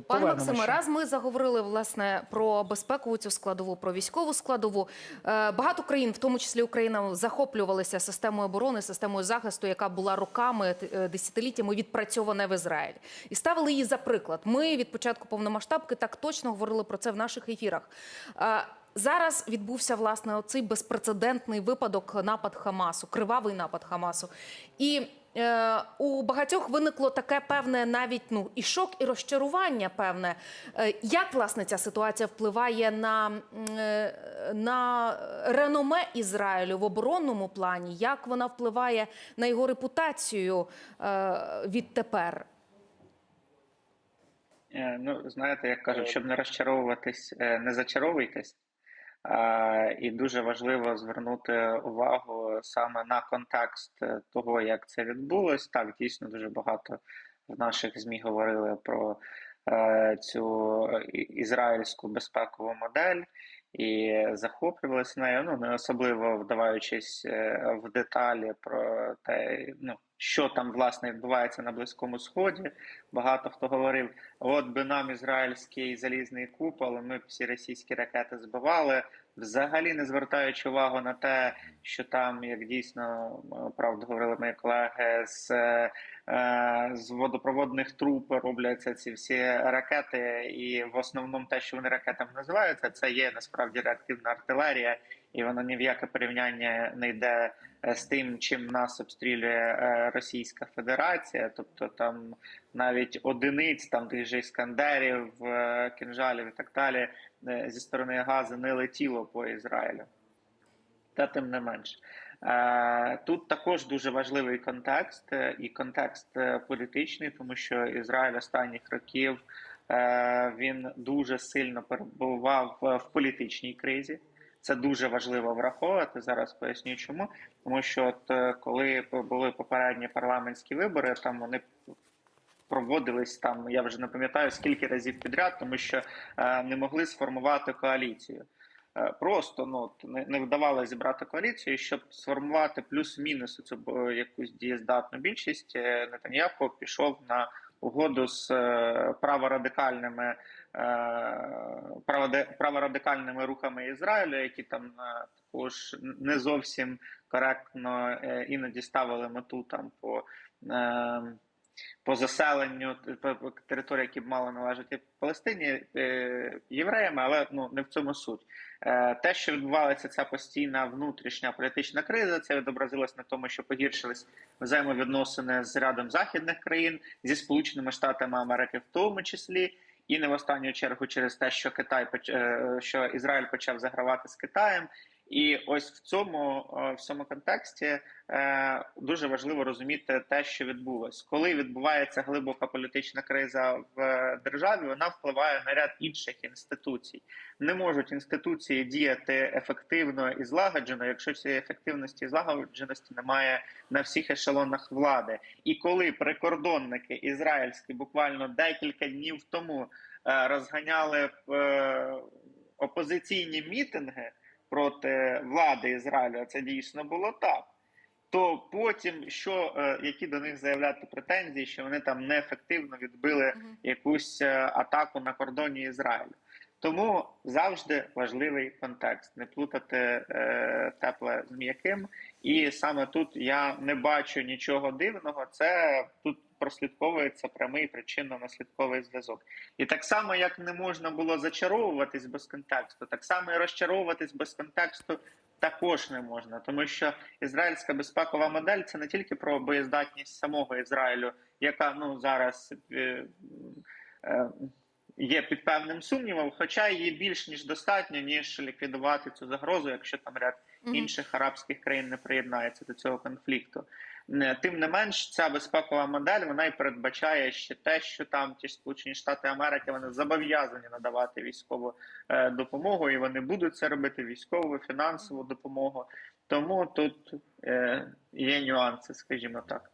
Пане Максиме, раз ми заговорили власне про безпекову цю складову, про військову складову. е, Багато країн, в тому числі Україна, захоплювалися системою оборони, системою захисту, яка була роками, е, десятиліттями відпрацьована в Ізраїлі, і ставили її за приклад. Ми від початку повномасштабки так точно говорили про це в наших ефірах. Е, Зараз відбувся власне оцей безпрецедентний випадок напад Хамасу, кривавий напад Хамасу. І у багатьох виникло таке певне навіть ну і шок, і розчарування. Певне, Е, як власне ця ситуація впливає на, е, на реноме Ізраїлю в оборонному плані? Як вона впливає на його репутацію е, відтепер? Е, Ну, знаєте, як кажуть, щоб не розчаровуватись, е, не зачаровуйтесь. І дуже важливо звернути увагу саме на контекст е, того, як це відбулось. Так, дійсно дуже багато в наших ЗМІ говорили про е, цю ізраїльську безпекову модель і захоплювалися нею. Ну не особливо вдаваючись е, в деталі про те, ну що там власне відбувається на Близькому Сході. Багато хто говорив: от би нам ізраїльський залізний купол, ми б всі російські ракети збивали, взагалі не звертаючи увагу на те, що там, як дійсно е, правду говорили мої колеги, з, е, з водопроводних труб робляться ці всі ракети, і в основному те, що вони ракетами називаються, це є насправді реактивна артилерія, і воно ні в яке порівняння не йде е, з тим, чим нас обстрілює е, Російська Федерація, тобто там навіть одиниць, там тих же іскандерів, е, кінжалів і так далі е, зі сторони Гази не летіло по Ізраїлю. Та тим не менш. Е, Тут також дуже важливий контекст е, і контекст е, політичний, тому що Ізраїль останніх років він дуже сильно перебував в- політичній кризі. Це дуже важливо враховувати. Зараз поясню чому. Тому що от коли були попередні парламентські вибори, там вони проводились там. Я вже не пам'ятаю скільки разів підряд, тому що не могли сформувати коаліцію. Е, Просто ну не, вдавалося зібрати коаліцію, щоб сформувати плюс-мінус цю якусь дієздатну більшість. е, Нетаньяху пішов на угоду з е, праворадикальними праворадикальними рухами Ізраїлю, які там також не зовсім коректно іноді ставили мету там по. По заселенню т- по території, які б мали належати Палестині е, євреями, але ну не в цьому суть. Е, Те, що відбувалася ця постійна внутрішня політична криза, це відобразилось на тому, що погіршились взаємовідносини з рядом західних країн зі Сполученими Штатами Америки, в тому числі, і не в останню чергу через те, що Китай е, що Ізраїль почав загравати з Китаєм. І ось в цьому в цьому контексті е, дуже важливо розуміти те, що відбулось, коли відбувається глибока політична криза в е, державі. Вона впливає на ряд інших інституцій. Не можуть інституції діяти ефективно і злагоджено, якщо цієї ефективності і злагодженості немає на всіх ешелонах влади. І коли прикордонники ізраїльські буквально декілька днів тому е, розганяли опозиційні мітинги проти влади Ізраїлю, а це дійсно було так. То потім, що е, які до них заявляти претензії, що вони там неефективно відбили якусь е, атаку на кордоні Ізраїлю. Тому завжди важливий контекст, не плутати е, тепле з м'яким. І саме тут я не бачу нічого дивного. Це тут прослідковується прямий причинно-наслідковий зв'язок. І так само, як не можна було зачаровуватись без контексту, так само і розчаровуватись без контексту також не можна, тому що ізраїльська безпекова модель це не тільки про боєздатність самого Ізраїлю, яка ну зараз е, е, є під певним сумнівом, хоча її більш ніж достатньо, ніж ліквідувати цю загрозу, якщо там ряд. Інших арабських країн не приєднається до цього конфлікту. Тим не менш, ця безпекова модель вона і передбачає ще те, що там ті Сполучені Штати Америки вони зобов'язані надавати військову е, допомогу, і вони будуть це робити військову, фінансову допомогу. Тому тут е, є нюанси, скажімо так.